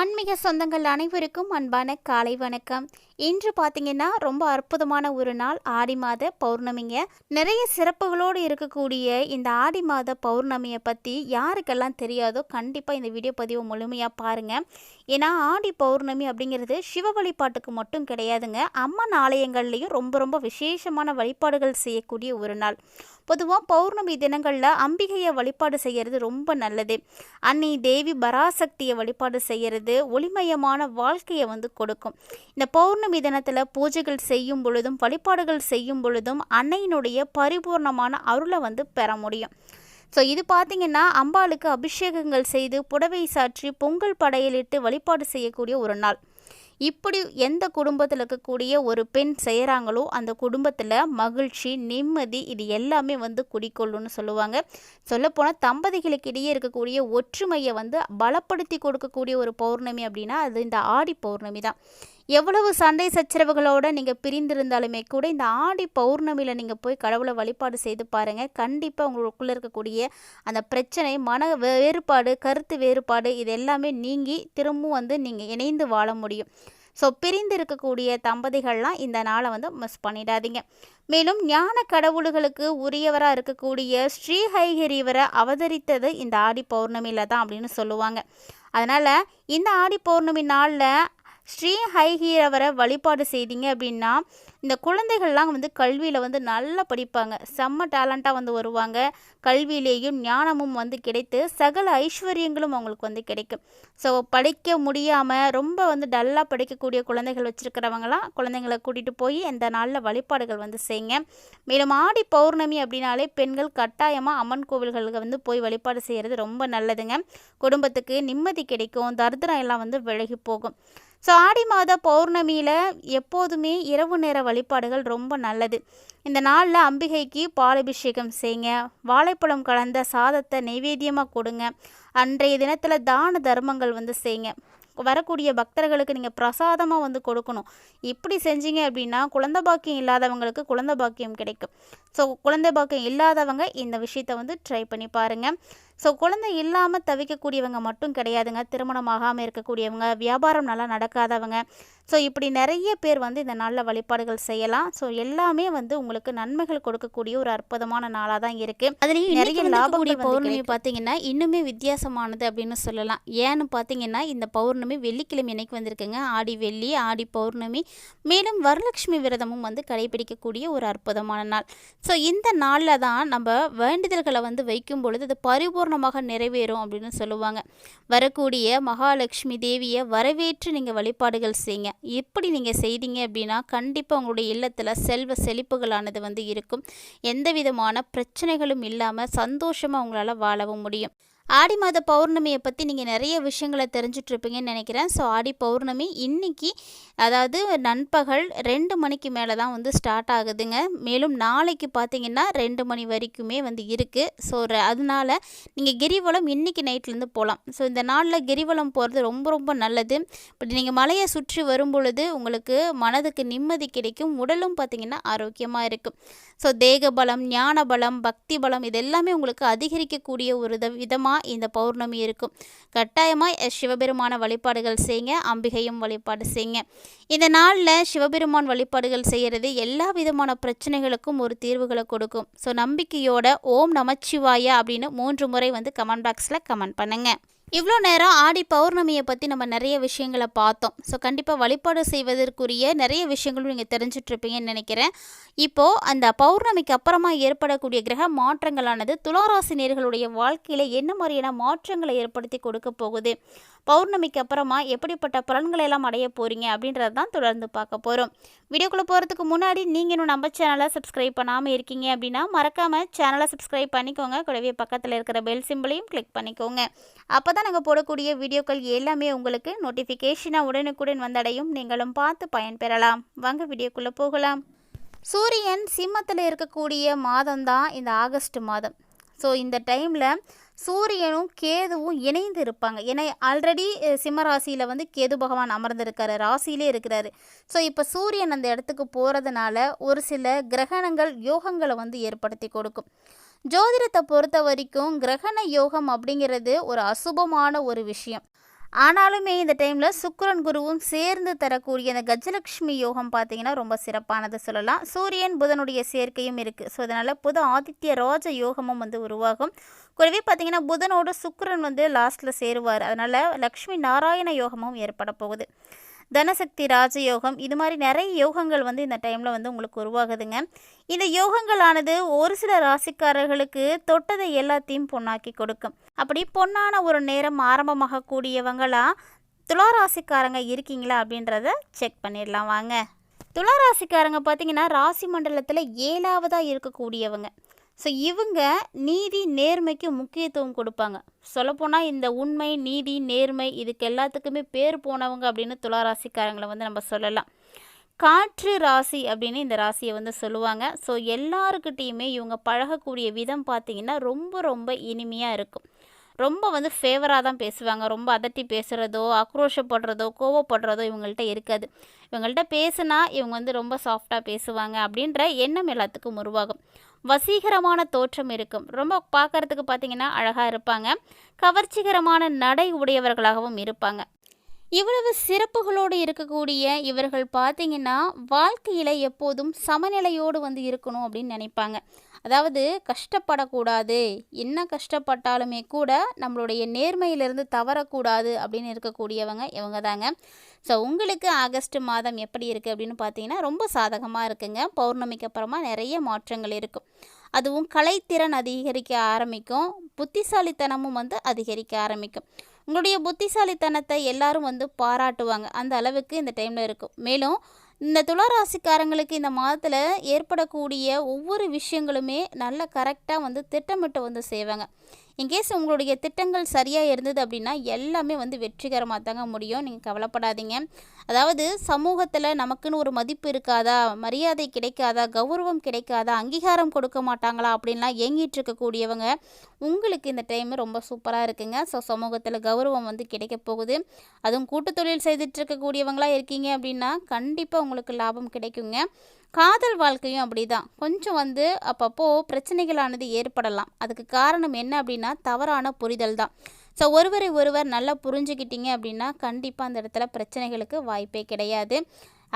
ஆன்மீக சொந்தங்கள் அனைவருக்கும் அன்பான காலை வணக்கம். இன்று பார்த்தீங்கன்னா ரொம்ப அற்புதமான ஒரு நாள் ஆடி மாத பௌர்ணமிங்க. நிறைய சிறப்புகளோடு இருக்கக்கூடிய இந்த ஆடி மாத பௌர்ணமியை பற்றி யாருக்கெல்லாம் தெரியாதோ கண்டிப்பாக இந்த வீடியோ பதிவை முழுமையாக பாருங்கள் ஏன்னா ஆடி பௌர்ணமி அப்படிங்கிறது சிவ வழிபாட்டுக்கு மட்டும் கிடையாதுங்க. அம்மன் ஆலயங்கள்லேயும் ரொம்ப ரொம்ப விசேஷமான வழிபாடுகள் செய்யக்கூடிய ஒரு நாள். பொதுவாக பௌர்ணமி தினங்களில் அம்பிகையை வழிபாடு செய்கிறது ரொம்ப நல்லது. அன்னை தேவி பராசக்தியை வழிபாடு செய்கிறது ஒளிமயமான வாழ்க்கையை வந்து கொடுக்கும். இந்த பௌர்ணமி தினத்தில் பூஜைகள் செய்யும் பொழுதும் வழிபாடுகள் செய்யும் பொழுதும் அன்னையினுடைய பரிபூர்ணமான அருளை வந்து பெற முடியும். ஸோ இது பார்த்திங்கன்னா அம்பாளுக்கு அபிஷேகங்கள் செய்து புடவை சாற்றி பொங்கல் படையலிட்டு வழிபாடு செய்யக்கூடிய ஒரு நாள். இப்படி எந்த குடும்பத்தில் இருக்கக்கூடிய ஒரு பெண் செய்கிறாங்களோ அந்த குடும்பத்தில் மகிழ்ச்சி நிம்மதி இது எல்லாமே வந்து குடிக்கொள்ளும்னு சொல்லுவாங்க. சொல்லப்போனால் தம்பதிகளுக்கு இடையே இருக்கக்கூடிய ஒற்றுமையை வந்து பலப்படுத்தி கொடுக்கக்கூடிய ஒரு பௌர்ணமி அப்படின்னா அது இந்த ஆடி பௌர்ணமி தான். எவ்வளவு சண்டை சச்சரவுகளோடு நீங்கள் பிரிந்திருந்தாலுமே கூட இந்த ஆடி பௌர்ணமியில் நீங்கள் போய் கடவுளை வழிபாடு செய்து பாருங்கள் கண்டிப்பாக உங்களுக்குள்ளே இருக்கக்கூடிய அந்த பிரச்சனை மன வேறுபாடு கருத்து வேறுபாடு இது எல்லாமே நீங்கி திரும்பவும் வந்து நீங்கள் இணைந்து வாழ முடியும். ஸோ பிரிந்து இருக்கக்கூடிய தம்பதிகள்லாம் இந்த நாளை வந்து மிஸ் பண்ணிடாதீங்க. மேலும் ஞான கடவுள்களுக்கு உரியவராக இருக்கக்கூடிய ஸ்ரீஹைகிரிவரை அவதரித்தது இந்த ஆடி பௌர்ணமியில் தான் அப்படின்னு சொல்லுவாங்க. அதனால் இந்த ஆடி பௌர்ணமி நாளில் ஸ்ரீ ஹைஹீரவரை வழிபாடு செய்தீங்க அப்படின்னா இந்த குழந்தைகள்லாம் வந்து கல்வியில் வந்து நல்லா படிப்பாங்க. செம்ம டேலண்ட்டாக வந்து வருவாங்க. கல்வியிலேயும் ஞானமும் வந்து கிடைத்து சகல ஐஸ்வர்யங்களும் அவங்களுக்கு வந்து கிடைக்கும். ஸோ படிக்க முடியாமல் ரொம்ப வந்து டல்லாக படிக்கக்கூடிய குழந்தைகள் வச்சுருக்கிறவங்களாம் குழந்தைங்களை கூட்டிகிட்டு போய் இந்த நாளில் வழிபாடுகள் வந்து செய்யுங்க. மேலும் ஆடி பௌர்ணமி அப்படின்னாலே பெண்கள் கட்டாயமாக அம்மன் கோவில்களுக்கு வந்து போய் வழிபாடு செய்கிறது ரொம்ப நல்லதுங்க. குடும்பத்துக்கு நிம்மதி கிடைக்கும். தரித்திரம் எல்லாம் வந்து விலகி போகும். ஸோ ஆடி மாத பௌர்ணமியில் எப்போதுமே இரவு நேர வழிபாடுகள் ரொம்ப நல்லது. இந்த நாளில் அம்பிகைக்கு பாலபிஷேகம் செய்யுங்க வாழைப்பழம் கலந்த சாதத்தை நைவேத்தியமாக கொடுங்க. அன்றைய தினத்தில் தான தர்மங்கள் வந்து செய்யுங்க வரக்கூடிய பக்தர்களுக்கு நீங்கள் பிரசாதமாக வந்து கொடுக்கணும். இப்படி செஞ்சீங்க அப்படின்னா குழந்தை பாக்கியம் இல்லாதவங்களுக்கு குழந்தை பாக்கியம் கிடைக்கும். ஸோ குழந்தை பாக்கியம் இல்லாதவங்க இந்த விஷயத்தை வந்து ட்ரை பண்ணி பாருங்கள் ஸோ குழந்தை இல்லாமல் தவிக்கக்கூடியவங்க மட்டும் கிடையாதுங்க. திருமணம் ஆகாமல் இருக்கக்கூடியவங்க வியாபாரம் நல்லா நடக்காதவங்க ஸோ இப்படி நிறைய பேர் வந்து இந்த நாளில் வழிபாடுகள் செய்யலாம். ஸோ எல்லாமே வந்து உங்களுக்கு நன்மைகள் கொடுக்கக்கூடிய ஒரு அற்புதமான நாளாக தான் இருக்குது அதுலேயும் நிறைய லாபக்கூடிய பௌர்ணமி பார்த்தீங்கன்னா இன்னுமே வித்தியாசமானது அப்படின்னு சொல்லலாம். ஏன்னு பார்த்தீங்கன்னா இந்த பௌர்ணமி வெள்ளிக்கிழமை இன்னைக்கு வந்திருக்குங்க. ஆடி வெள்ளி ஆடி பௌர்ணமி. மேலும் வரலட்சுமி விரதமும் வந்து கடைபிடிக்கக்கூடிய ஒரு அற்புதமான நாள். ஸோ இந்த நாளில் தான் நம்ம வேண்டுதல்களை வந்து வைக்கும் பொழுது அது பரிபூர்ணமாக நிறைவேறும் அப்படின்னு சொல்லுவாங்க. வரக்கூடிய மகாலட்சுமி தேவியை வரவேற்று நீங்கள் வழிபாடுகள் செய்யுங்க. எப்படி நீங்கள் செய்தீங்க அப்படின்னா கண்டிப்பாக உங்களுடைய இல்லத்தில் செல்வ செழிப்புகளானது வந்து இருக்கும். எந்த விதமான பிரச்சனைகளும் இல்லாமல் சந்தோஷமாக உங்களால் வாழவும் முடியும். ஆடி மாத பௌர்ணமியை பற்றி நீங்கள் நிறைய விஷயங்களை தெரிஞ்சிட்ருப்பீங்கன்னு நினைக்கிறேன். ஸோ ஆடி பௌர்ணமி இன்றைக்கி அதாவது நண்பகல் ரெண்டு மணிக்கு மேலே தான் வந்து ஸ்டார்ட் ஆகுதுங்க. மேலும் நாளைக்கு பார்த்தீங்கன்னா ரெண்டு மணி வரைக்குமே வந்து இருக்குது ஸோ அதனால் நீங்கள் கிரிவலம் இன்றைக்கி நைட்லேருந்து போகலாம் ஸோ இந்த நாளில் கிரிவலம் போகிறது ரொம்ப ரொம்ப நல்லது. இப்படி நீங்கள் மலையை சுற்றி வரும் பொழுது உங்களுக்கு மனதுக்கு நிம்மதி கிடைக்கும். உடலும் பார்த்திங்கன்னா ஆரோக்கியமாக இருக்கும். ஸோ தேக பலம் ஞான பலம் பக்தி பலம் இது எல்லாமே உங்களுக்கு அதிகரிக்கக்கூடிய ஒரு விதமாக இந்த பௌர்ணமி இருக்கும். கட்டாயமாக சிவபெருமான வழிபாடுகள் செய்யுங்க அம்பிகையும் வழிபாடு செய்யுங்க இந்த நாளில் சிவபெருமான் வழிபாடுகள் செய்கிறது எல்லா விதமான பிரச்சனைகளுக்கும் ஒரு தீர்வுகளை கொடுக்கும். ஸோ நம்பிக்கையோட ஓம் நமச்சிவாயா அப்படின்னு மூன்று முறை வந்து கமெண்ட் பாக்ஸில் கமெண்ட் பண்ணுங்கள் இவ்வளோ நேரம் ஆடி பௌர்ணமியை பற்றி நம்ம நிறைய விஷயங்களை பார்த்தோம். ஸோ கண்டிப்பாக வழிபாடு செய்வதற்குரிய நிறைய விஷயங்களும் நீங்கள் தெரிஞ்சிட்ருப்பீங்கன்னு நினைக்கிறேன். இப்போது அந்த பௌர்ணமிக்கு அப்புறமா ஏற்படக்கூடிய கிரக மாற்றங்களானது துளாராசினியர்களுடைய வாழ்க்கையில் என்ன மாதிரியான மாற்றங்களை ஏற்படுத்தி கொடுக்க போகுது? பௌர்ணமிக்கு அப்புறமா எப்படிப்பட்ட பலன்களை எல்லாம் அடைய போகிறீங்க அப்படின்றது தான் தொடர்ந்து பார்க்க போகிறோம் வீடியோக்குள்ளே போகிறதுக்கு முன்னாடி நீங்கள் இன்னும் நம்ம சேனலை சப்ஸ்கிரைப் பண்ணாமல் இருக்கீங்க அப்படின்னா மறக்காமல் சேனலை சப்ஸ்கிரைப் பண்ணிக்கோங்க. கூடவே பக்கத்தில் இருக்கிற பெல் சிம்பிளையும் கிளிக் பண்ணிக்கோங்க. அப்போ தான் நாங்கள் போடக்கூடிய வீடியோக்கள் எல்லாமே உங்களுக்கு நோட்டிஃபிகேஷனாக உடனுக்குடன் வந்தடையும். நீங்களும் பார்த்து பயன்பெறலாம் வாங்க வீடியோக்குள்ளே போகலாம். சூரியன் சிம்மத்தில் இருக்கக்கூடிய மாதம் தான் இந்த ஆகஸ்ட் மாதம். ஸோ இந்த டைமில் சூரியனும் கேதுவும் இணைந்து இருப்பாங்க. ஏன்னா ஆல்ரெடி சிம்ம ராசியில் வந்து கேது பகவான் அமர்ந்திருக்காரு. ராசியிலே இருக்கிறாரு. ஸோ இப்போ சூரியன் அந்த இடத்துக்கு போகிறதுனால ஒரு சில கிரகணங்கள் யோகங்களை வந்து ஏற்படுத்தி கொடுக்கும். ஜோதிடத்தை பொறுத்த வரைக்கும் கிரகண யோகம் அப்படிங்கிறது ஒரு அசுபமான ஒரு விஷயம். ஆனாலுமே இந்த டைமில் சுக்கரன் குருவும் சேர்ந்து தரக்கூடிய அந்த கஜலட்சுமி யோகம் பார்த்தீங்கன்னா ரொம்ப சிறப்பானது சொல்லலாம். சூரியன் புதனுடைய சேர்க்கையும் இருக்குது ஸோ அதனால் புத ஆதித்ய ராஜ யோகமும் வந்து உருவாகும். கூடவே பார்த்தீங்கன்னா புதனோட சுக்கரன் வந்து லாஸ்ட்டில் சேருவார். அதனால் லக்ஷ்மி நாராயண யோகமும் ஏற்பட போகுது. தனசக்தி ராஜயோகம் இது மாதிரி நிறைய யோகங்கள் வந்து இந்த டைமில் வந்து உங்களுக்கு உருவாகுதுங்க. இந்த யோகங்களானது ஒரு சில ராசிக்காரர்களுக்கு தொட்டதை எல்லாத்தையும் பொண்ணாக்கி கொடுக்கும். அப்படி பொன்னான ஒரு நேரம் ஆரம்பமாக துளாராசிக்காரங்க இருக்கீங்களா அப்படின்றத செக் பண்ணிடலாம் வாங்க. துளாராசிக்காரங்க பார்த்தீங்கன்னா ராசி மண்டலத்தில் ஏழாவதாக இருக்கக்கூடியவங்க. ஸோ இவங்க நீதி நேர்மைக்கு முக்கியத்துவம் கொடுப்பாங்க. சொல்லப்போனால் இந்த உண்மை நீதி நேர்மை இதுக்கு எல்லாத்துக்குமே பேர் போனவங்க அப்படின்னு துளாராசிக்காரங்களை வந்து நம்ம சொல்லலாம். காற்று ராசி அப்படின்னு இந்த ராசியை வந்து சொல்லுவாங்க. ஸோ எல்லாருக்கிட்டேயுமே இவங்க பழகக்கூடிய விதம் பார்த்திங்கன்னா ரொம்ப ரொம்ப இனிமையாக இருக்கும். ரொம்ப வந்து ஃபேவராக தான் பேசுவாங்க. ரொம்ப அதட்டி பேசுகிறதோ ஆக்ரோஷப்படுறதோ கோவப்படுறதோ இவங்கள்ட்ட இருக்காது. இவங்கள்ட்ட பேசுனா இவங்க வந்து ரொம்ப சாஃப்டாக பேசுவாங்க அப்படின்ற எண்ணம் எல்லாத்துக்கும் உருவாகும். வசீகரமான தோற்றம் இருக்கும். ரொம்ப பார்க்கறதுக்கு பார்த்தீங்கன்னா அழகாக இருப்பாங்க. கவர்ச்சிகரமான நடை உடையவர்களாகவும் இருப்பாங்க. இவ்வளவு சிறப்புகளோடு இருக்கக்கூடிய இவர்கள் பார்த்தீங்கன்னா வாழ்க்கையில் எப்போதும் சமநிலையோடு வந்து இருக்கணும் அப்படின்னு நினைப்பாங்க. அதாவது கஷ்டப்படக்கூடாது. என்ன கஷ்டப்பட்டாலுமே கூட நம்மளுடைய நேர்மையிலிருந்து தவறக்கூடாது அப்படின்னு இருக்கக்கூடியவங்க இவங்க தாங்க. ஸோ உங்களுக்கு ஆகஸ்ட் மாதம் எப்படி இருக்குது அப்படின்னு பார்த்தீங்கன்னா ரொம்ப சாதகமாக இருக்குங்க. பௌர்ணமிக்கு அப்புறமா நிறைய மாற்றங்கள் இருக்கும். அதுவும் கலைத்திறன் அதிகரிக்க ஆரம்பிக்கும். புத்திசாலித்தனமும் வந்து அதிகரிக்க ஆரம்பிக்கும். உங்களுடைய புத்திசாலித்தனத்தை எல்லாரும் வந்து பாராட்டுவாங்க. அந்த அளவுக்கு இந்த டைமில் இருக்கும். மேலும் இந்த துளாராசிக்காரங்களுக்கு இந்த மாதத்தில் ஏற்படக்கூடிய ஒவ்வொரு விஷயங்களுமே நல்ல கரெக்டாக வந்து திட்டமிட்டு வந்து செய்வாங்க. இன்கேஸ் உங்களுடைய திட்டங்கள் சரியாக இருந்தது அப்படின்னா எல்லாமே வந்து வெற்றிகரமாக தாங்க முடியும். நீங்கள் கவலைப்படாதீங்க. அதாவது சமூகத்தில் நமக்குன்னு ஒரு மதிப்பு இருக்காதா? மரியாதை கிடைக்காதா? கௌரவம் கிடைக்காதா? அங்கீகாரம் கொடுக்க மாட்டாங்களா? அப்படின்லாம் ஏங்கிட்டு இருக்கக்கூடியவங்க உங்களுக்கு இந்த டைம் ரொம்ப சூப்பராக இருக்குங்க. ஸோ சமூகத்தில் கௌரவம் வந்து கிடைக்க போகுது. அதுவும் கூட்டு தொழில் செய்துட்டு இருக்கக்கூடியவங்களாக இருக்கீங்க அப்படின்னா கண்டிப்பாக உங்களுக்கு லாபம் கிடைக்குங்க. காதல் வாழ்க்கையும் அப்படி தான் கொஞ்சம் வந்து அப்பப்போ பிரச்சனைகளானது ஏற்படலாம். அதுக்கு காரணம் என்ன அப்படின்னா தவறான புரிதல் தான். ஸோ ஒருவரை ஒருவர் நல்லா புரிஞ்சுக்கிட்டீங்க அப்படின்னா கண்டிப்பாக அந்த இடத்துல பிரச்சனைகளுக்கு வாய்ப்பே கிடையாது.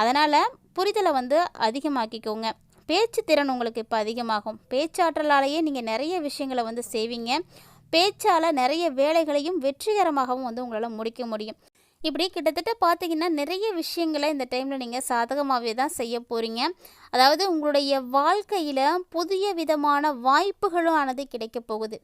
அதனால் புரிதலை வந்து அதிகமாக்கிக்கோங்க. பேச்சு திறன் உங்களுக்கு இப்போ அதிகமாகும். பேச்சாற்றலாலேயே நீங்கள் நிறைய விஷயங்களை வந்து செய்வீங்க. பேச்சால் நிறைய வேலைகளையும் வெற்றிகரமாகவும் வந்து உங்களால் முடிக்க முடியும். இப்படி கிட்டத்தட்ட பார்த்தீங்கன்னா நிறைய விஷயங்களை இந்த டைமில் நீங்கள் சாதகமாகவே தான் செய்ய போகிறீங்க அதாவது உங்களுடைய வாழ்க்கையில் புதிய விதமான வாய்ப்புகளும் ஆனது கிடைக்க போகுது.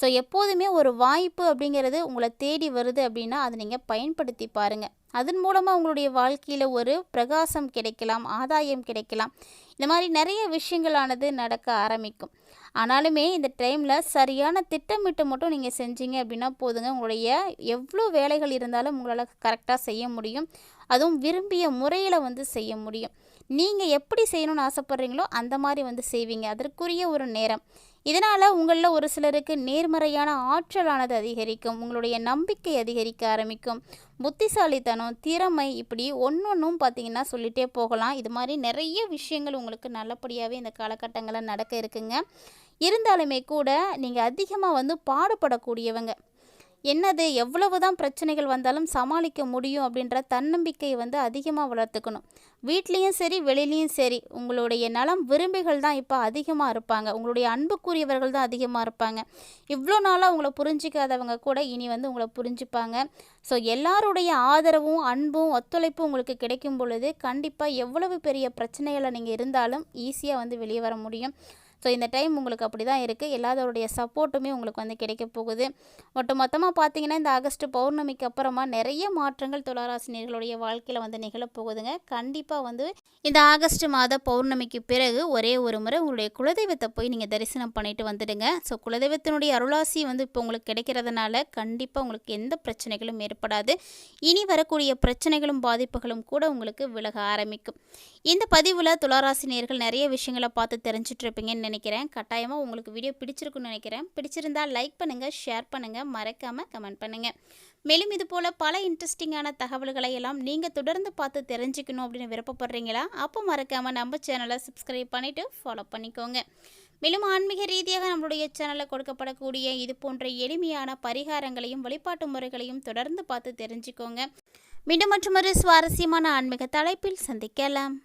ஸோ எப்போதுமே ஒரு வாய்ப்பு அப்படிங்கிறது உங்களை தேடி வருது அப்படின்னா அதை நீங்கள் பயன்படுத்தி பாருங்கள் அதன் மூலமாக உங்களுடைய வாழ்க்கையில் ஒரு பிரகாசம் கிடைக்கலாம் ஆதாயம் கிடைக்கலாம். இந்த மாதிரி நிறைய விஷயங்களானது நடக்க ஆரம்பிக்கும். ஆனாலுமே இந்த டைமில் சரியான திட்டமிட்டு மட்டும் நீங்கள் செஞ்சீங்க அப்படின்னா போதுங்க. உங்களுடைய எவ்வளோ வேலைகள் இருந்தாலும் உங்களால் கரெக்டாக செய்ய முடியும். அதுவும் விரும்பிய முறையில் வந்து செய்ய முடியும். நீங்கள் எப்படி செய்யணும்னு ஆசைப்பட்றீங்களோ அந்த மாதிரி வந்து செய்வீங்க. அதற்குரிய ஒரு நேரம். இதனால் உங்களில் ஒரு சிலருக்கு நேர்மறையான ஆற்றலானது அதிகரிக்கும் உங்களுடைய நம்பிக்கை அதிகரிக்க ஆரம்பிக்கும். புத்திசாலித்தனம் திறமை இப்படி ஒன்று ஒன்றும் பார்த்தீங்கன்னா சொல்லிகிட்டே போகலாம். இது மாதிரி நிறைய விஷயங்கள் உங்களுக்கு நல்லபடியாகவே இந்த காலகட்டங்களில் நடக்க இருக்குங்க. இருந்தாலுமே கூட நீங்கள் அதிகமாக வந்து பாடுபடக்கூடியவங்க என்னது எவ்வளவு தான் பிரச்சனைகள் வந்தாலும் சமாளிக்க முடியும் அப்படின்ற தன்னம்பிக்கையை வந்து அதிகமாக வளர்த்துக்கணும். வீட்லேயும் சரி வெளிலேயும் சரி உங்களுடைய நலம் விரும்பிகள் தான் இப்போ அதிகமாக இருப்பாங்க. உங்களுடைய அன்புக்குரியவர்கள் தான் அதிகமாக இருப்பாங்க. இவ்வளோ நாளாக உங்களை புரிஞ்சிக்காதவங்க கூட இனி வந்து உங்களை புரிஞ்சுப்பாங்க. ஸோ எல்லாருடைய ஆதரவும் அன்பும் ஒத்துழைப்பும் உங்களுக்கு கிடைக்கும் பொழுது கண்டிப்பாக எவ்வளவு பெரிய பிரச்சனைகளை நீங்கள் இருந்தாலும் ஈஸியாக வந்து வெளியே வர முடியும். ஸோ இந்த டைம் உங்களுக்கு அப்படி தான் இருக்குது எல்லாத்தோடைய சப்போர்ட்டுமே உங்களுக்கு வந்து கிடைக்க போகுது. ஒட்டு மொத்தமாக பார்த்தீங்கன்னா இந்த ஆகஸ்ட் பௌர்ணமிக்கு அப்புறமா நிறைய மாற்றங்கள் துளாராசினியர்களுடைய வாழ்க்கையில் வந்து நிகழப்போகுதுங்க கண்டிப்பாக வந்து இந்த ஆகஸ்ட் மாத பௌர்ணமிக்கு பிறகு ஒரே ஒரு முறை உங்களுடைய குலதெய்வத்தை போய் நீங்கள் தரிசனம் பண்ணிட்டு வந்துடுங்க. ஸோ குலதெய்வத்தினுடைய அருளாசி வந்து இப்போ உங்களுக்கு கிடைக்கிறதுனால கண்டிப்பாக உங்களுக்கு எந்த பிரச்சனைகளும் ஏற்படாது. இனி வரக்கூடிய பிரச்சனைகளும் பாதிப்புகளும் கூட உங்களுக்கு விலக ஆரம்பிக்கும். இந்த பதிவில் துளாராசினியர்கள் நிறைய விஷயங்களை பார்த்து தெரிஞ்சிட்ருப்பீங்கன்னு நினைக்கிறேன். கட்டாயமாக உங்களுக்கு வீடியோ பிடிச்சிருக்குன்னு நினைக்கிறேன். பிடிச்சிருந்தால் லைக் பண்ணுங்கள் ஷேர் பண்ணுங்கள் மறக்காமல் கமெண்ட் பண்ணுங்கள் மேலும் இது போல் பல இன்ட்ரெஸ்டிங்கான தகவல்களை எல்லாம் நீங்கள் தொடர்ந்து பார்த்து தெரிஞ்சுக்கணும் அப்படின்னு விருப்பப்படுறீங்களா? அப்போ மறக்காமல் நம்ம சேனலை சப்ஸ்கிரைப் பண்ணிவிட்டு ஃபாலோ பண்ணிக்கோங்க. மேலும் ஆன்மீக ரீதியாக நம்மளுடைய சேனலில் கொடுக்கப்படக்கூடிய இது போன்ற எளிமையான பரிகாரங்களையும் வழிபாட்டு முறைகளையும் தொடர்ந்து பார்த்து தெரிஞ்சுக்கோங்க. மீண்டும் மற்றொரு சுவாரஸ்யமான ஆன்மீக தலைப்பில் சந்திக்கலாம்.